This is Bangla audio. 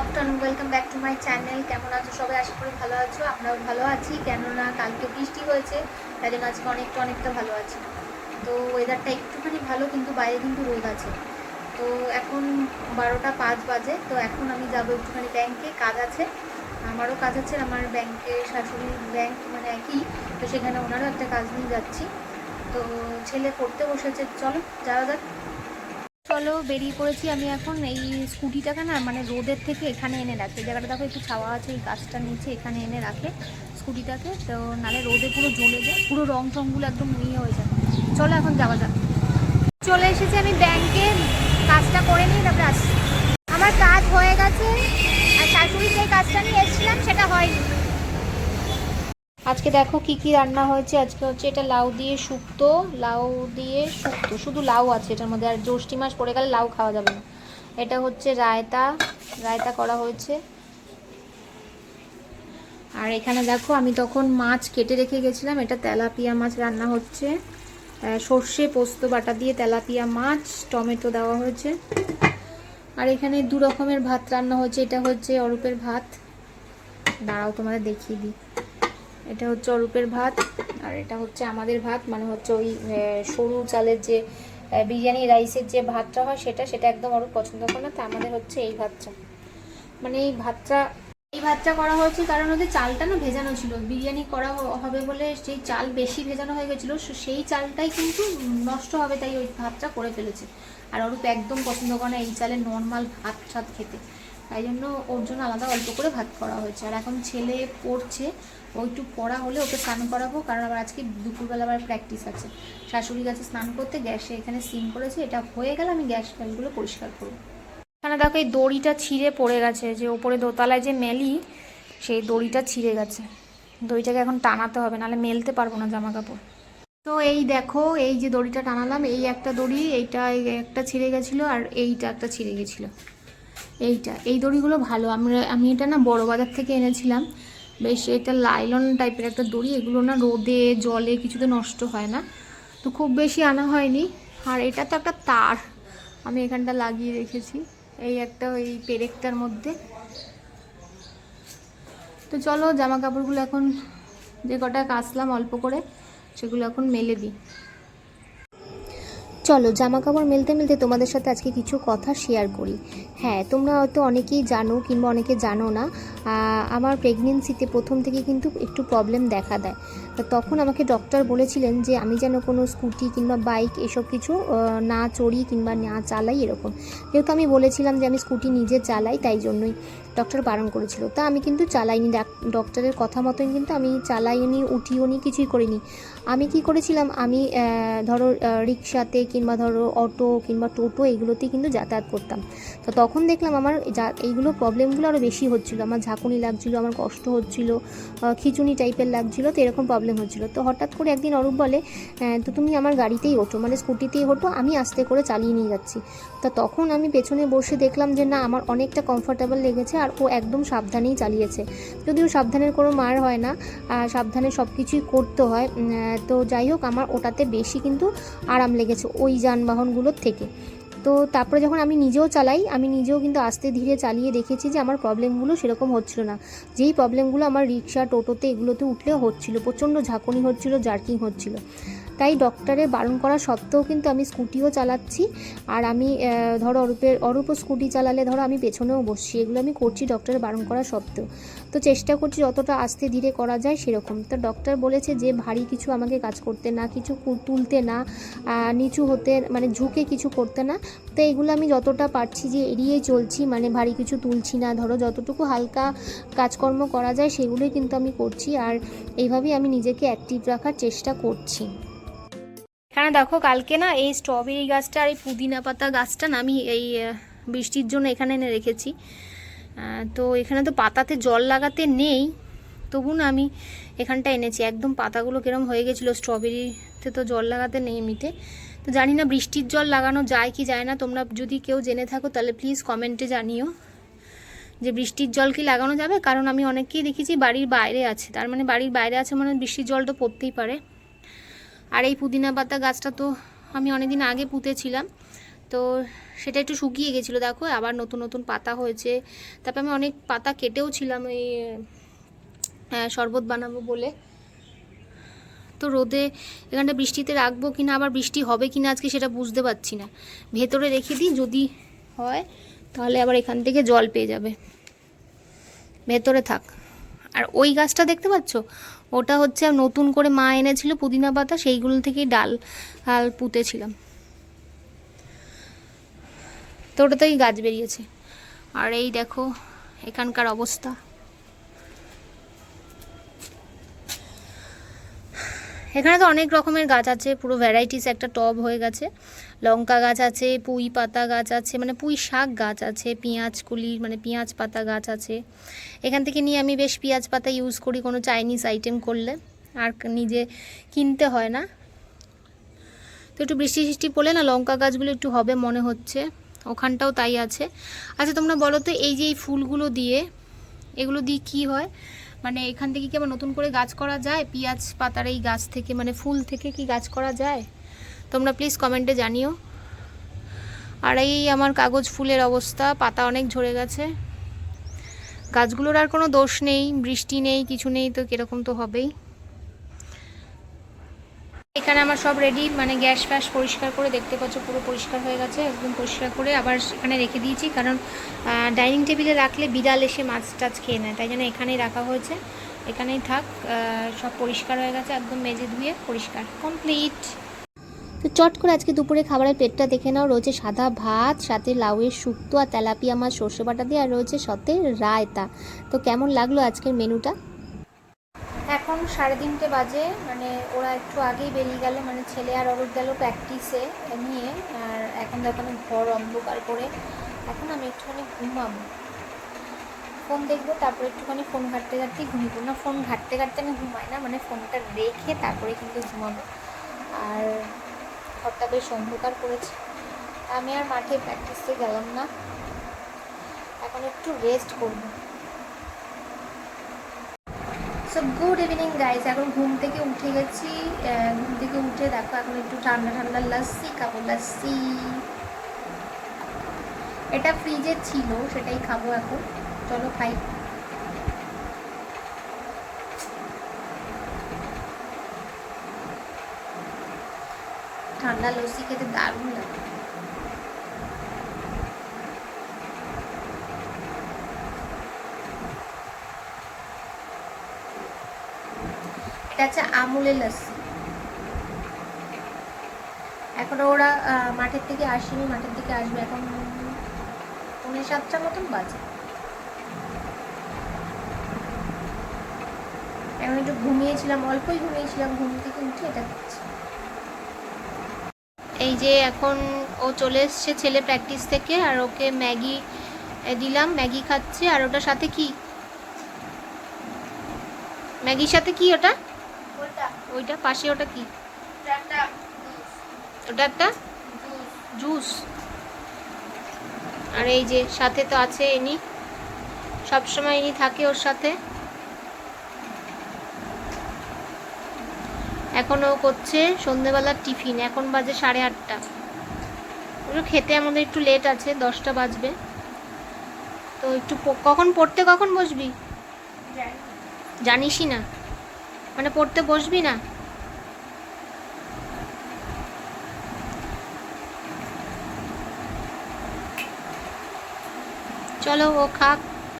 Afternoon welcome back to my channel কেমন আছো সবাই? আশা করি ভালো আছো। আমরাও ভালো আছি। কেননা কালকে বৃষ্টি হয়েছে, তাই জন্য আজকে অনেকটা অনেকটা ভালো আছি। তো ওয়েদারটা একটুখানি ভালো, কিন্তু বাইরে কিন্তু রোদ আছে। তো এখন বারোটা পাঁচ বাজে, তো এখন আমি যাব একটুখানি ব্যাংকে কাজ আছে। আমারও কাজ আছে, আমার ব্যাংকে শাশুড়ির ব্যাংক মানে একই। তো সেখানে ওনারও একটা কাজ নিয়ে যাচ্ছি। তো ছেলে পড়তে বসেছে, চলো যাওয়া যাক। চলো, বেরিয়ে পড়েছি আমি এখন। এই স্কুটিটাকে না মানে রোদের থেকে এখানে এনে রাখি। জায়গাটা দেখো, একটু ছাওয়া আছে, এই গাছটার নিচে এখানে এনে রাখে স্কুটিটাকে। তো নালে রোদে পুরো জ্বলে যায়, পুরো রং টংগুলো একদম নিয়ে হয়ে যায়। চলো এখন যাওয়া যাক। চলে এসেছি আমি ব্যাংকে, কাজটা করে নিই তারপরে আসছি। আমার কাজ হয়ে গেছে, আর শাশুড়ি যে কাজটা নিয়ে এসেছিলাম, সেটা হয়নি। আজকে দেখো কি কি রান্না হয়েছে। আজকে হচ্ছে এটা লাউ দিয়ে শুক্তো, লাউ দিয়ে শুক্তো। শুধু লাউ আছে এটার মধ্যে, আর জ্যৈষ্ঠী মাস পড়ে গেলে লাউ খাওয়া যাবে না। এটা হচ্ছে রায়তা রায়তা করা হয়েছে। আর এখানে দেখো, আমি তখন মাছ কেটে রেখে গেছিলাম। এটা তেলাপিয়া মাছ রান্না হচ্ছে। সর্ষে, পোস্ত, বাটা দিয়ে তেলাপিয়া মাছ, টমেটো দেওয়া হয়েছে। আর এখানে দু রকমের ভাত রান্না হয়েছে। এটা হচ্ছে অরূপের ভাত। দাঁড়াও, তোমাদের দেখিয়ে দিই। এটা হচ্ছে অরূপের ভাত, আর এটা হচ্ছে আমাদের ভাত মানে হচ্ছে ওই সরু চালের যে বিরিয়ানি রাইসের যে ভাতটা হয় সেটা সেটা একদম অরূপ পছন্দ করে না তো আমাদের হচ্ছে এই ভাতটা। মানে এই ভাতটা এই ভাতটা করা হয়েছে কারণ ওদের চালটা না ভেজানো ছিল। বিরিয়ানি করা হবে বলে সেই চাল বেশি ভেজানো হয়ে গেছিল সেই চালটাই কিন্তু নষ্ট হবে, তাই ওই ভাতটা করে ফেলেছে। আর অরূপ একদম পছন্দ করে না এই চালের নর্মাল ভাত সাত খেতে। তাই জন্য ওর জন্য আলাদা অল্প করে ভাত করা হয়েছে। আর এখন ছেলে পড়ছে, ও একটু পড়া হলে ওকে স্নান করাবো, কারণ আবার আজকে দুপুরবেলা আবার প্র্যাকটিস আছে। শাশুড়ি গাছে স্নান করতে, গ্যাসে এখানে সিম করেছে, এটা হয়ে গেলে আমি গ্যাস ফ্যানগুলো পরিষ্কার করব। এখানে দেখো এই দড়িটা ছিঁড়ে পড়ে গেছে, যে ওপরে দোতলায় যে মেলি, সেই দড়িটা ছিঁড়ে গেছে। দড়িটাকে এখন টানাতে হবে, নাহলে মেলতে পারব না জামা কাপড় তো এই দেখো, এই যে দড়িটা টানালাম, এই একটা দড়ি, এইটা একটা ছিঁড়ে গেছিল, আর এইটা একটা ছিঁড়ে গেছিল। এইটা, এই দড়িগুলো ভালো। আমরা, আমি এটা না বড় বাজার থেকে এনেছিলাম। বেশ, এটা লাইলন টাইপের একটা দড়ি। এগুলো না রোদে, জলে কিছুতে নষ্ট হয় না। তো খুব বেশি আনা হয়নি। আর এটা তো একটা তার। আমি এখানটা লাগিয়ে রেখেছি। এই একটা ওই পেরেকটার মধ্যে। তো চলো জামা কাপড়গুলো এখন যে কটা কাচলাম অল্প করে, সেগুলো এখন মেলে দিই। চলো জামা কাপড় মেলতে মেলতে তোমাদের সাথে আজকে কিছু কথা শেয়ার করি। হ্যাঁ তোমরা হয়তো অনেকেই জানো কিংবা অনেকে জানো না আমার প্রেগনেন্সিতে প্রথম থেকে কিন্তু একটু প্রবলেম দেখা দেয়। তো তখন আমাকে ডক্টর বলেছিলেন যে, আমি যেন কোনো স্কুটি কিংবা বাইক এসব কিছু না চড়ি কিংবা না চালাই এরকম। যেহেতু আমি বলেছিলাম যে, আমি স্কুটি নিজে চালাই, তাই জন্যই ডক্টর বারণ করেছিল। তা আমি কিন্তু চালাইনি। ডাক- ডক্টরের কথা মতন কিন্তু আমি চালাইনি, উঠিও নি, কিছুই করিনি। আমি কি করেছিলাম? আমি ধরো রিক্সাতে কিংবা ধরো, অটো কিংবা টোটো এগুলোতেই কিন্তু যাতায়াত করতাম। তো তখন দেখলাম আমার যা- এইগুলো প্রবলেমগুলো আরও বেশি হচ্ছিল। আমার ঝাঁকুনি লাগছিল, আমার কষ্ট হচ্ছিল খিচুনি টাইপের লাগছিল, তো এরকম প্রবলেম হচ্ছিল। তো হঠাৎ করে একদিন অরূপ বলে তো তুমি আমার গাড়িতেই ওঠো মানে স্কুটিতেই ওঠো, আমি আস্তে করে চালিয়ে নিয়ে যাচ্ছি। তো তখন আমি পেছনে বসে দেখলাম যে, না, আমার অনেকটা কমফোর্টেবল লেগেছে আর ও একদম সাবধানেই চালিয়েছে। যদিও সাবধানের কোনো মার হয় না, আর সাবধানে সব কিছুই করতে হয় তো যাই হোক, আমার ওটাতে বেশি কিন্তু আরাম লেগেছে ওই যানবাহনগুলোর থেকে। তো তারপরে যখন আমি নিজেও চালাই, আমি নিজেও কিন্তু আস্তে ধীরে চালিয়ে দেখেছি যে আমার প্রবলেমগুলো সেরকম হচ্ছিল না। যেই প্রবলেমগুলো আমার রিক্সা, টোটোতে এগুলোতে উঠলেও হচ্ছিল, প্রচণ্ড ঝাঁকুনি হচ্ছিল, জার্কিং হচ্ছিল। তাই ডক্টরের বারণ করা সত্ত্বেও কিন্তু আমি স্কুটিও চালাচ্ছি। আর আমি ধরো অরূপের অরূপ স্কুটি চালালে ধরো আমি পেছনেও বসছি। এগুলো আমি করছি ডক্টরের বারণ করা সত্ত্বেও। তো চেষ্টা করছি যতটা আস্তে ধীরে করা যায় সেরকম। তো ডক্টর বলেছে যে, ভারী কিছু আমাকে কাজ করতে না, কিছু তুলতে না নিচু হতে মানে ঝুঁকে কিছু করতে না। তো এগুলো আমি যতটা পারছি যে এড়িয়ে চলছি মানে ভারী কিছু তুলছি না। ধরো যতটুকু হালকা কাজকর্ম করা যায় সেগুলোই কিন্তু আমি করছি। আর এইভাবেই আমি নিজেকে অ্যাক্টিভ রাখার চেষ্টা করছি। এখানে দেখো কালকে না এই স্ট্রবেরি গাছটা আর এই পুদিনা পাতা গাছটা না আমি এই বৃষ্টির জন্য এখানে এনে রেখেছি। তো এখানে তো পাতাতে জল লাগাতে নেই, তবু না আমি এখানটা এনেছি। একদম পাতাগুলো কিরম হয়ে গেছিল স্ট্রবেরিতে তো জল লাগাতে নেই এমনিতে। তো জানি না বৃষ্টির জল লাগানো যায় কি যায় না, তোমরা যদি কেউ জেনে থাকো তাহলে প্লিজ কমেন্টে জানিও। যে বৃষ্টির জল কি লাগানো যাবে? কারণ আমি অনেককেই দেখেছি বাড়ির বাইরে আছে। তার মানে বাড়ির বাইরে আছে মানে বৃষ্টির জল তো পড়তেই পারে। আর এই পুদিনা পাতা গাছটা তো আমি অনেকদিন আগে পুঁতেছিলাম। তো সেটা একটু শুকিয়ে গেছিল, দেখো, আবার নতুন নতুন পাতা হয়েছে। তারপর আমি অনেক পাতা কেটেও ছিলাম এই শরবত বানাবো বলে। তো রোদে এখানটা বৃষ্টিতে রাখব কিনা, আবার বৃষ্টি হবে কিনা আজকে সেটা বুঝতে পারছি না। ভেতরে রেখে দিই, যদি হয়, তাহলে আবার এখান থেকে জল পেয়ে যাবে। ভেতরে থাক। আর ওই গাছটা দেখতে পাচ্ছ? ওটা হচ্ছে নতুন করে মা এনেছিল পুদিনা পাতা, সেইগুলো থেকেই ডাল ডাল পুঁতেছিলাম। তো ওটাতেই গাছ বেরিয়েছে। আর এই দেখো, এখানকার অবস্থা। এখানে তো অনেক রকমের গাছ আছে, পুরো ভ্যারাইটিস একটা টব হয়ে গেছে। লঙ্কা গাছ আছে, পুঁই পাতা গাছ আছে মানে পুঁই শাক গাছ আছে, পেঁয়াজ কুলির মানে পেঁয়াজ পাতা গাছ আছে। এখান থেকে নিয়ে আমি বেশ পেঁয়াজ পাতা ইউজ করি কোনো চাইনিজ আইটেম করলে, আর নিজে কিনতে হয় না। তো একটু বৃষ্টি সৃষ্টি পড়লে না লঙ্কা গাছগুলো একটু হবে মনে হচ্ছে, ওখানটাও তাই আছে। আচ্ছা তোমরা বলো তো, এই যে এই ফুলগুলো দিয়ে, এগুলো দিয়ে কি হয়? মানে এখান থেকে কি আবার নতুন করে গাছ করা যায়? পেঁয়াজ পাতার এই গাছ থেকে মানে ফুল থেকে কি গাছ করা যায়? তোমরা প্লিজ কমেন্টে জানিও। আর এই আমার কাগজ ফুলের অবস্থা, পাতা অনেক ঝরে গেছে। গাছগুলোর আর কোনো দোষ নেই, বৃষ্টি নেই, কিছু নেই, তো কীরকম তো হবেই। এখানে আমার সব রেডি মানে গ্যাস ফ্যাস পরিষ্কার করে দেখতে পাচ্ছ, পুরো পরিষ্কার হয়ে গেছে, একদম পরিষ্কার করে আবার এখানে রেখে দিয়েছি, কারণ ডাইনিং টেবিলে রাখলে বিড়াল এসে মাছ টাছ খেয়ে নেয়, তাই জন্য এখানেই রাখা হয়েছে, এখানেই থাক সব পরিষ্কার হয়ে গেছে, একদম মেজে ধুয়ে পরিষ্কার কমপ্লিট তো চট করে আজকে দুপুরে খাবারের পেটটা দেখে নাও, রয়েছে সাদা ভাত, সাথে লাউয়ের শুক্তো আর তেলাপিয়া মাছ, সর্ষে বাটা দিয়ে, আর রয়েছে সাথে রায়তা। তো কেমন লাগল আজকের মেনুটা? এখন সাড়ে তিনটে বাজে মানে ওরা একটু আগেই বেরিয়ে গেল মানে ছেলে আর অরূপ গেল প্র্যাকটিসে নিয়ে, আর এখন দেখো আমি ঘর অন্ধকার করে। এখন আমি একটুখানি ঘুমাবো। ফোন দেখব, তারপরে একটুখানি ফোন ঘাঁটতে ঘাঁটতে ঘুমিয়ে না, ফোন ঘাঁটতে ঘাঁটতে আমি ঘুমাই না মানে ফোনটা রেখে তারপরে কিন্তু ঘুমাবো। আর ঘরটা বেশ অন্ধকার করেছে। আমি আর মাঠে প্র্যাকটিসে গেলাম না। এখন একটু রেস্ট করব। সো গুড ইভিনিং গাইজ এখন ঘুম থেকে উঠে গেছি। ঘুম থেকে উঠে দেখো, এখন একটু ঠান্ডা ঠান্ডা লাস্সি খাব, লাস্সি। এটা ফ্রিজে ছিল, সেটাই খাব এখন। চলো খাই। ঠান্ডা লস্যি খেতে দারুণ লাগে। এটা হচ্ছে আমুলের লস্যি। এখনও ওরা মাঠের থেকে আসেনি, মাঠের থেকে আসবে এখন পৌনে সাতটার মতন বাজে। এখন একটু ঘুমিয়েছিলাম, অল্পই ঘুমিয়েছিলাম, ঘুম থেকে উঠে এটা খাচ্ছি এই যে এখন ও চলে এসছে ছেলে প্র্যাকটিস থেকে, আর ওকে ম্যাগি দিলাম, ম্যাগি খাচ্ছে, আর ওটার সাথে কি? ম্যাগির সাথে কি ওটা? ওইটা। পাশে ওটা কি? ওটা একটা জুস। আর এই যে সাথে তো আছে ইনি। সবসময় ইনি থাকে ওর সাথে। এখন ও করছে সন্ধেবেলার টিফিন এখন বাজে সাড়ে আটটা। খেতে আমাদের একটু লেট আছে দশটা বাজবে। তো একটু কখন পড়তে কখন বসবি? জানিসই না। মানে পড়তে বসবি না? চলো ও খাক।